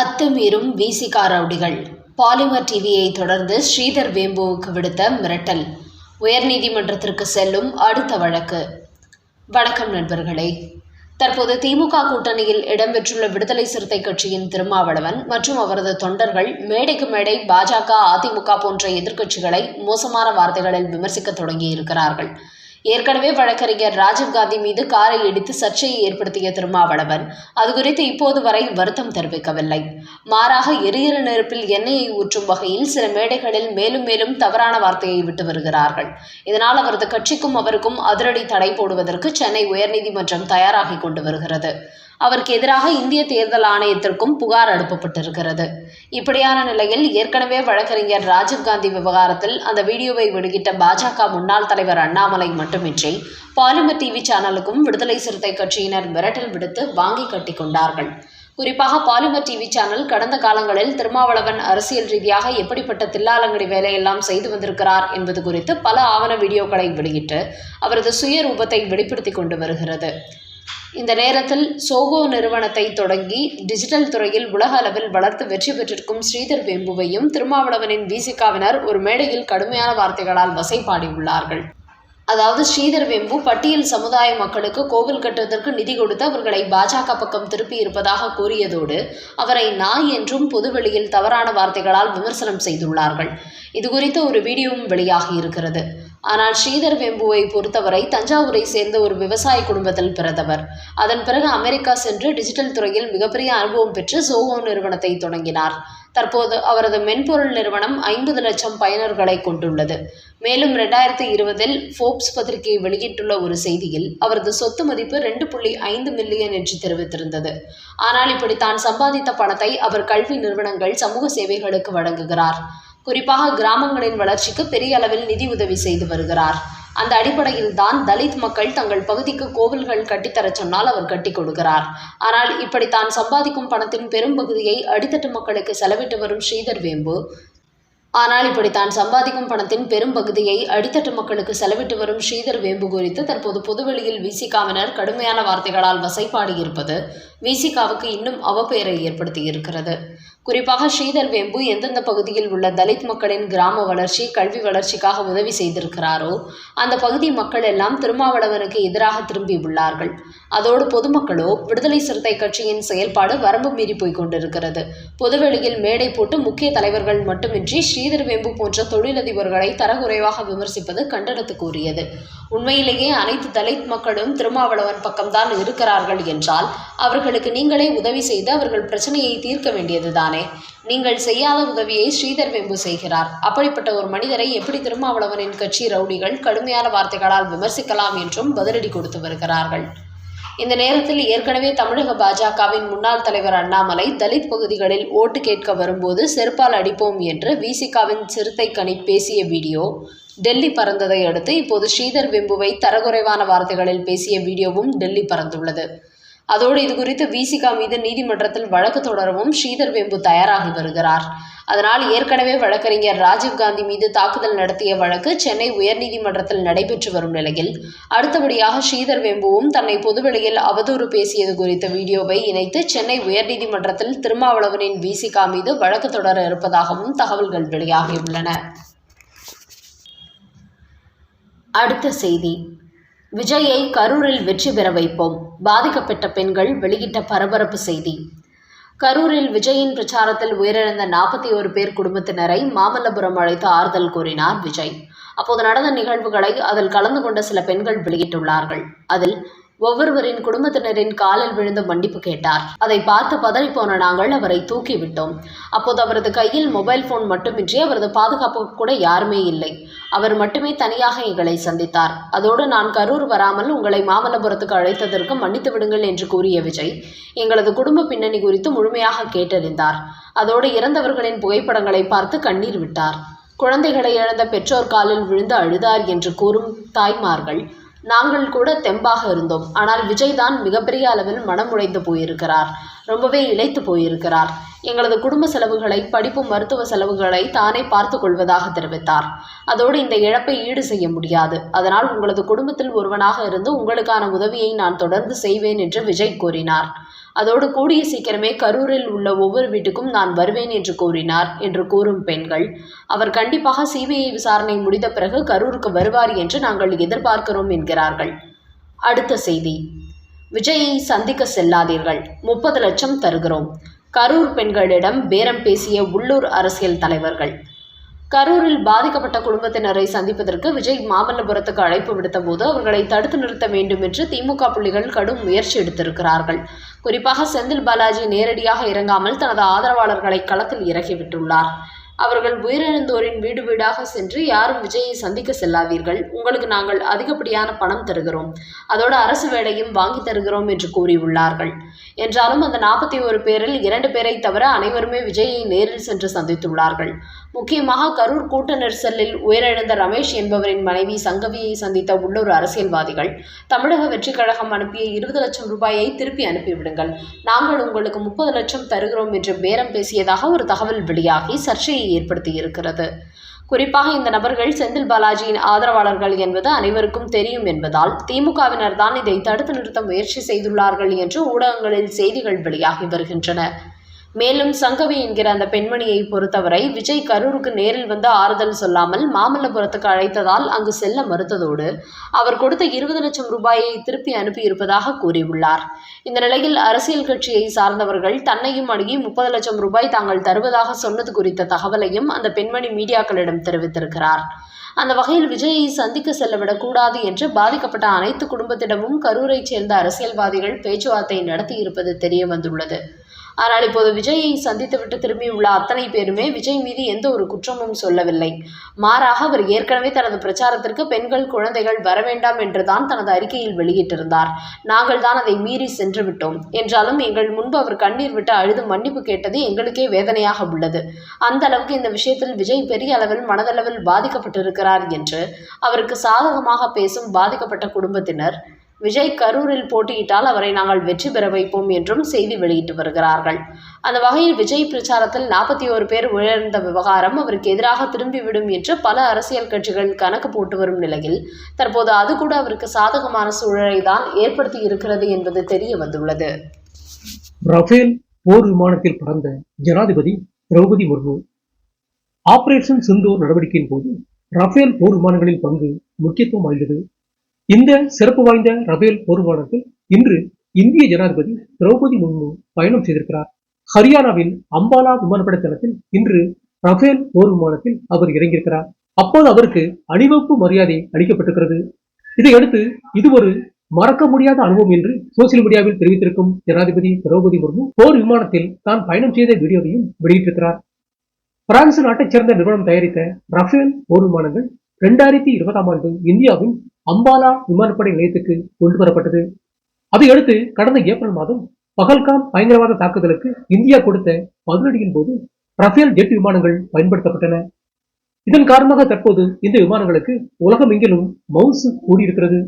அத்துமீறும் விசிகா ரவுடிகள் பாலிமர் டிவியை தொடர்ந்து ஸ்ரீதர் வேம்புவுக்கு விடுத்த மிரட்டல். உயர்நீதிமன்றத்திற்கு செல்லும் அடுத்த வழக்கு. வணக்கம் நண்பர்களே. தற்போது திமுக கூட்டணியில் இடம்பெற்றுள்ள விடுதலை சிறுத்தை கட்சியின் திருமாவளவன் மற்றும் அவரது தொண்டர்கள் மேடைக்கு மேடை பாஜக அதிமுக போன்ற எதிர்க்கட்சிகளை மோசமான வார்த்தைகளில் விமர்சிக்க தொடங்கியிருக்கிறார்கள். ஏற்கனவே வழக்கறிஞர் ராஜீவ்காந்தி மீது காரை இடித்து சர்ச்சையை ஏற்படுத்திய திருமாவளவன் அது குறித்து இப்போது வரை வருத்தம் தெரிவிக்கவில்லை. மாறாக எரியிற நெருப்பில் எண்ணெயை ஊற்றும் வகையில் சில மேடைகளில் மேலும் மேலும் தவறான வார்த்தையை விட்டு வருகிறார்கள். இதனால் அவரது கட்சிக்கும் அவருக்கும் அதிரடி தடை போடுவதற்கு சென்னை உயர்நீதிமன்றம் தயாராகி கொண்டு வருகிறது. அவருக்கு எதிராக இந்திய தேர்தல் ஆணையத்திற்கும் புகார் அனுப்பப்பட்டிருக்கிறது. இப்படியான நிலையில் ஏற்கனவே வழக்கறிஞர் ராஜீவ்காந்தி விவகாரத்தில் அந்த வீடியோவை வெளியிட்ட பாஜக முன்னாள் தலைவர் அண்ணாமலை மட்டுமின்றி பாலிமர் டிவி சேனலுக்கும் விடுதலை சிறுத்தை கட்சியினர் மிரட்டல் விடுத்து வாங்கி கட்டி கொண்டார்கள். குறிப்பாக பாலிமர் டிவி சேனல் கடந்த காலங்களில் திருமாவளவன் அரசியல் ரீதியாக எப்படிப்பட்ட தில்லாலங்கடி வேலையெல்லாம் செய்து வந்திருக்கிறார் என்பது குறித்து பல ஆவண வீடியோக்களை வெளியிட்டு அவரது சுயரூபத்தை வெளிப்படுத்தி கொண்டு வருகிறது. இந்த நேரத்தில் சோகோ நிறுவனத்தை தொடங்கி டிஜிட்டல் துறையில் உலக அளவில் வளர்த்து வெற்றி பெற்றிருக்கும் ஸ்ரீதர் வேம்புவையும் திருமாவளவனின் விசிகாவினர் ஒரு மேடையில் கடுமையான வார்த்தைகளால் வசைபாடியுள்ளார்கள். அதாவது ஸ்ரீதர் வெம்பு பட்டியல் சமுதாய மக்களுக்கு கோவில் கட்டுவதற்கு நிதி கொடுத்து அவர்களை பாஜக பக்கம் திருப்பி இருப்பதாக கூறியதோடு அவரை நாய் என்றும் பொதுவெளியில் தவறான வார்த்தைகளால் விமர்சனம் செய்துள்ளார்கள். இது குறித்த ஒரு வீடியோவும் வெளியாகி இருக்கிறது. ஆனால் ஸ்ரீதர் வெம்புவை பொறுத்தவரை தஞ்சாவூரை சேர்ந்த ஒரு விவசாய குடும்பத்தில் பிறந்தவர். அதன் பிறகு அமெரிக்கா சென்று டிஜிட்டல் துறையில் மிகப்பெரிய அனுபவம் பெற்று சோகோ நிறுவனத்தை தொடங்கினார். தற்போது அவரது மென்பொருள் நிறுவனம் ஐம்பது லட்சம் பயனர்களை கொண்டுள்ளது. மேலும் ரெண்டாயிரத்தி இருபதில் ஃபோர்ப்ஸ் பத்திரிகை வெளியிட்டுள்ள ஒரு செய்தியில் அவரது சொத்து மதிப்பு ரெண்டு புள்ளி ஐந்து மில்லியன் என்று தெரிவித்திருந்தது. ஆனால் இப்படி தான் சம்பாதித்த பணத்தை அவர் கல்வி நிறுவனங்கள் சமூக சேவைகளுக்கு வழங்குகிறார். குறிப்பாக கிராமங்களின் வளர்ச்சிக்கு பெரிய அளவில் நிதி உதவி செய்து வருகிறார். அந்த அடிப்படையில் தான் தலித் மக்கள் தங்கள் பகுதிக்கு கோவில்கள் கட்டித்தரச் சொன்னால் அவர் கட்டி கொடுக்கிறார். ஆனால் இப்படி தான் சம்பாதிக்கும் பணத்தின் பெரும் பகுதியை அடித்தட்டு மக்களுக்கு செலவிட்டு வரும் ஸ்ரீதர் வேம்பு ஆனால் இப்படி தான் சம்பாதிக்கும் பணத்தின் பெரும் பகுதியை அடித்தட்டு மக்களுக்கு செலவிட்டு வரும் ஸ்ரீதர் வேம்பு குறித்து தற்போது பொதுவெளியில் விசிகாவினர் கடுமையான வார்த்தைகளால் வசைப்பாடியிருப்பது விசிகாவுக்கு இன்னும் அவப்பெயரை ஏற்படுத்தியிருக்கிறது. குறிப்பாக ஸ்ரீதர் வேம்பு எந்தெந்த பகுதியில் உள்ள தலித் மக்களின் கிராம வளர்ச்சி கல்வி வளர்ச்சிக்காக உதவி செய்திருக்கிறாரோ அந்த பகுதி மக்கள் எல்லாம் திருமாவளவனுக்கு எதிராக திரும்பி உள்ளார்கள். அதோடு பொதுமக்களோ விடுதலை சிறுத்தை கட்சியின் செயல்பாடு வரம்பு மீறி போய் கொண்டிருக்கிறது. பொதுவெளியில் மேடை போட்டு முக்கிய தலைவர்கள் மட்டுமின்றி ஸ்ரீதர் வேம்பு போன்ற தொழிலதிபர்களை தரக்குறைவாக விமர்சிப்பது கண்டனத்துக்குரியது உண்மையிலேயே அனைத்து தலித் மக்களும் திருமாவளவன் பக்கம்தான் இருக்கிறார்கள் என்றால் அவர்களுக்கு நீங்களே உதவி செய்து அவர்கள் பிரச்சனையை தீர்க்க வேண்டியதுதானே? நீங்கள் செய்யாத உதவியை ஸ்ரீதர் வெம்பு செய்கிறார். அப்படிப்பட்ட ஒரு மனிதரை எப்படி திருமாவளவனின் கட்சி ரவுடிகள் கடுமையான வார்த்தைகளால் விமர்சிக்கலாம் என்றும் பதிலடி கொடுத்து வருகிறார்கள். இந்த நேரத்தில் ஏற்கனவே தமிழக பாஜகவின் முன்னாள் தலைவர் அண்ணாமலை தலித் பகுதிகளில் ஓட்டு கேட்க வரும்போது செருப்பால் அடிப்போம் என்று விசிகாவின் சிறுத்தை கனி பேசிய வீடியோ. டெல்லி பறந்ததை அடுத்து இப்போது ஸ்ரீதர் வெம்புவை தரக்குறைவான வார்த்தைகளில் பேசிய வீடியோவும் டெல்லி பறந்துள்ளது. அதோடு இது குறித்து விசிகா மீது நீதிமன்றத்தில் வழக்கு தொடரவும் ஸ்ரீதர் வெம்பு தயாராகி வருகிறார். அதனால் ஏற்கனவே வழக்கறிஞர் ராஜீவ்காந்தி மீது தாக்குதல் நடத்திய வழக்கு சென்னை உயர்நீதிமன்றத்தில் நடைபெற்று வரும் நிலையில். அடுத்தபடியாக ஸ்ரீதர் வெம்புவும் தன்னை பொதுவெளியில் அவதூறு பேசியது குறித்த வீடியோவை இணைத்து சென்னை உயர்நீதிமன்றத்தில் திருமாவளவனின் விசிகா மீது வழக்கு தொடர இருப்பதாகவும் தகவல்கள் வெளியாகியுள்ளன. அடுத்த செய்தி. விஜயை கரூரில் வெற்றி பெற வைப்போம். பாதிக்கப்பட்ட பெண்கள் வெளியிட்ட பரபரப்பு செய்தி. கரூரில் விஜயின் பிரச்சாரத்தில் உயிரிழந்த நாற்பத்தி ஒரு பேர் குடும்பத்தினரை மாமல்லபுரம் அழைத்து ஆறுதல் கூறினார் விஜய். அப்போது நடந்த நிகழ்வுகளை அதில் கலந்து கொண்ட சில பெண்கள் வெளியிட்டுள்ளார்கள். அதில் ஒவ்வொருவரின் குடும்பத்தினரின் காலில் விழுந்து மன்னிப்பு கேட்டார். அதை பார்த்து பதறிப்போன நாங்கள் அவரை தூக்கிவிட்டோம். அப்போது அவரது கையில் மொபைல் போன் மட்டுமின்றி அவரது பாதுகாப்பு கூட யாருமே இல்லை. அவர் மட்டுமே தனியாக எங்களை சந்தித்தார். அதோடு நான் கரூர் வராமல் உங்களை மாமல்லபுரத்துக்கு அழைத்ததற்கு மன்னித்து விடுங்கள் என்று கூறிய விஜய் எங்களது குடும்ப பின்னணி குறித்து முழுமையாக கேட்டறிந்தார். அதோடு இறந்தவர்களின் புகைப்படங்களை பார்த்து கண்ணீர் விட்டார். குழந்தைகளை இழந்த பெற்றோர் காலில் விழுந்து அழுதார் என்று கூறும் தாய்மார்கள் நாங்கள் கூட தெம்பாக இருந்தோம். ஆனால் விஜய் தான் மிகப்பெரிய அளவில் மனம் உடைந்து போயிருக்கிறார். ரொம்பவே இழைத்து போயிருக்கிறார். எங்களது குடும்ப செலவுகளை படிப்பு மருத்துவ செலவுகளை தானே பார்த்து கொள்வதாக தெரிவித்தார். அதோடு இந்த இழப்பை ஈடு செய்ய முடியாது. அதனால் உங்களது குடும்பத்தில் ஒருவனாக இருந்து உங்களுக்கான உதவியை நான் தொடர்ந்து செய்வேன் என்று விஜய் கூறினார். அதோடு கூடிய சீக்கிரமே கரூரில் உள்ள ஒவ்வொரு வீட்டுக்கும் நான் வருவேன் என்று கூறினார் என்று கூறும் பெண்கள். அவர் கண்டிப்பாக சிபிஐ விசாரணை முடிந்த பிறகு கரூருக்கு வருவார் என்று நாங்கள் எதிர்பார்க்கிறோம் என்கிறார்கள். அடுத்த செய்தி. விஜயை சந்திக்க செல்லாதீர்கள். முப்பது லட்சம் தருகிறோம். கரூர் பெண்களிடம் பேரம் பேசிய உள்ளூர் அரசியல் தலைவர்கள். கரூரில் பாதிக்கப்பட்ட குடும்பத்தினரை சந்திப்பதற்கு விஜய் மாமல்லபுரத்துக்கு அழைப்பு விடுத்த போது அவர்களை தடுத்து நிறுத்த வேண்டும் என்று திமுக புள்ளிகள் கடும் முயற்சி எடுத்திருக்கிறார்கள். குறிப்பாக செந்தில் பாலாஜி நேரடியாக இறங்காமல் தனது ஆதரவாளர்களை களத்தில் இறக்கிவிட்டுள்ளார் அவர்கள் உயிரிழந்தோரின் வீடு வீடாக சென்று யாரும் விஜயை சந்திக்க செல்லாதீர்கள். உங்களுக்கு நாங்கள் அதிகப்படியான பணம் தருகிறோம். அதோடு அரசு வேலையும் வாங்கி தருகிறோம் என்று கூறியுள்ளார்கள். என்றாலும் அந்த நாற்பத்தி ஒரு பேரில் இரண்டு பேரை தவிர அனைவருமே விஜயை நேரில் சென்று சந்தித்துள்ளார்கள். முக்கியமாக கரூர் கூட்ட நெரிசலில் உயிரிழந்த ரமேஷ் என்பவரின் மனைவி சங்கவியை சந்தித்த உள்ளூர் அரசியல்வாதிகள் தமிழக வெற்றிக் கழகம் அனுப்பிய இருபது லட்சம் ரூபாயை திருப்பி அனுப்பிவிடுங்கள். நாங்கள் உங்களுக்கு முப்பது லட்சம் தருகிறோம் என்று பேரம் பேசியதாக ஒரு தகவல் வெளியாகி சர்ச்சையை ஏற்படுத்தியிருக்கிறது. குறிப்பாக இந்த நபர்கள் செந்தில் பாலாஜியின் ஆதரவாளர்கள் என்பது அனைவருக்கும் தெரியும் என்பதால் திமுகவினர் தான் இதை தடுத்து நிறுத்த முயற்சி செய்துள்ளார்கள் என்று ஊடகங்களில் செய்திகள் வெளியாகி வருகின்றன. மேலும் சங்கவி என்கிற அந்த பெண்மணியை பொறுத்தவரை விஜய் கரூருக்கு நேரில் வந்து ஆறுதல் சொல்லாமல் மாமல்லபுரத்துக்கு அழைத்ததால் அங்கு செல்ல மறுத்ததோடு அவர் கொடுத்த இருபது லட்சம் ரூபாயை திருப்பி அனுப்பியிருப்பதாக கூறியுள்ளார். இந்த நிலையில் அரசியல் கட்சியை சார்ந்தவர்கள் தன்னையும் அணுகி முப்பது லட்சம் ரூபாய் தாங்கள் தருவதாக சொன்னது குறித்த தகவலையும் அந்த பெண்மணி மீடியாக்களிடம் தெரிவித்திருக்கிறார். அந்த வகையில் விஜயை சந்திக்க செல்லவிடக்கூடாது என்று பாதிக்கப்பட்ட அனைத்து குடும்பத்திடமும் கரூரைச் சேர்ந்த அரசியல்வாதிகள் பேச்சுவார்த்தை நடத்தியிருப்பது தெரிய வந்துள்ளது. ஆனால் இப்போது விஜயை சந்தித்துவிட்டு திரும்பியுள்ள அத்தனை பேருமே விஜய் மீது எந்த ஒரு குற்றமும் சொல்லவில்லை. மாறாக அவர் ஏற்கனவே தனது பிரச்சாரத்திற்கு பெண்கள் குழந்தைகள் வர வேண்டாம் என்றுதான் தனது அறிக்கையில் வெளியிட்டிருந்தார். நாங்கள் தான் அதை மீறி சென்று விட்டோம். என்றாலும் எங்கள் முன்பு அவர் கண்ணீர் விட்டு அழுது மன்னிப்பு கேட்டது எங்களுக்கே வேதனையாக உள்ளது. அந்த அளவுக்கு இந்த விஷயத்தில் விஜய் பெரிய அளவில் மனதளவில் பாதிக்கப்பட்டிருக்கிறார் என்று அவருக்கு சாதகமாக பேசும் பாதிக்கப்பட்ட குடும்பத்தினர் விஜய் கரூரில் போட்டியிட்டால் அவரை நாங்கள் வெற்றி பெற வைப்போம் என்றும் செய்தி வெளியிட்டு வருகிறார்கள். அந்த வகையில் விஜய் பிரச்சாரத்தில் நாற்பத்தி ஓரு பேர் உயர்ந்த விவகாரம் அவருக்கு எதிராக திரும்பிவிடும் என்று பல அரசியல் கட்சிகள் கணக்கு போட்டு வரும் நிலையில் தற்போது அது கூட அவருக்கு சாதகமான சூழலை தான் ஏற்படுத்தி இருக்கிறது என்பது தெரிய வந்துள்ளது. ரஃபேல் போர் விமானத்தில் பறந்த ஜனாதிபதி திரௌபதி முர்மு. ஆபரேஷன் சிந்தூர் நடவடிக்கையின் போது ரஃபேல் போர் விமானங்களின் பங்கு முக்கியத்துவம் வாய்ந்தது. இந்த சிறப்பு வாய்ந்த ரபேல் போர் இன்று இந்திய ஜனாதிபதி திரௌபதி முர்மு பயணம் செய்திருக்கிறார். ஹரியானாவின் அம்பாலா விமானப்படை தளத்தில் இன்று ரஃபேல் போர் விமானத்தில் அவர் இறங்கியிருக்கிறார். அப்போது அவருக்கு அணிவகுப்பு மரியாதை அளிக்கப்பட்டிருக்கிறது. இதையடுத்து இது ஒரு மறக்க முடியாத அனுபவம் என்று சோசியல் மீடியாவில் தெரிவித்திருக்கும் ஜனாதிபதி திரௌபதி முர்மு போர் விமானத்தில் தான் பயணம் செய்த வீடியோவையும் வெளியிட்டிருக்கிறார். பிரான்ஸ் நாட்டைச் சேர்ந்த நிறுவனம் தயாரித்த ரஃபேல் போர் விமானங்கள் இரண்டாயிரத்தி இருபதாம் ஆண்டு இந்தியாவின் அம்பாலா விமானப்படை நிலையத்துக்கு கொண்டு வரப்பட்டது. அதையடுத்து கடந்த ஏப்ரல் மாதம் பகல்காம் பயங்கரவாத தாக்குதலுக்கு இந்தியா கொடுத்த பதிலடியின் போது ரஃபேல் ஜெட் விமானங்கள் பயன்படுத்தப்பட்டன. இதன் காரணமாக தற்போது இந்த விமானங்களுக்கு உலகமெங்கிலும் மவுசு கூடியிருக்கிறது.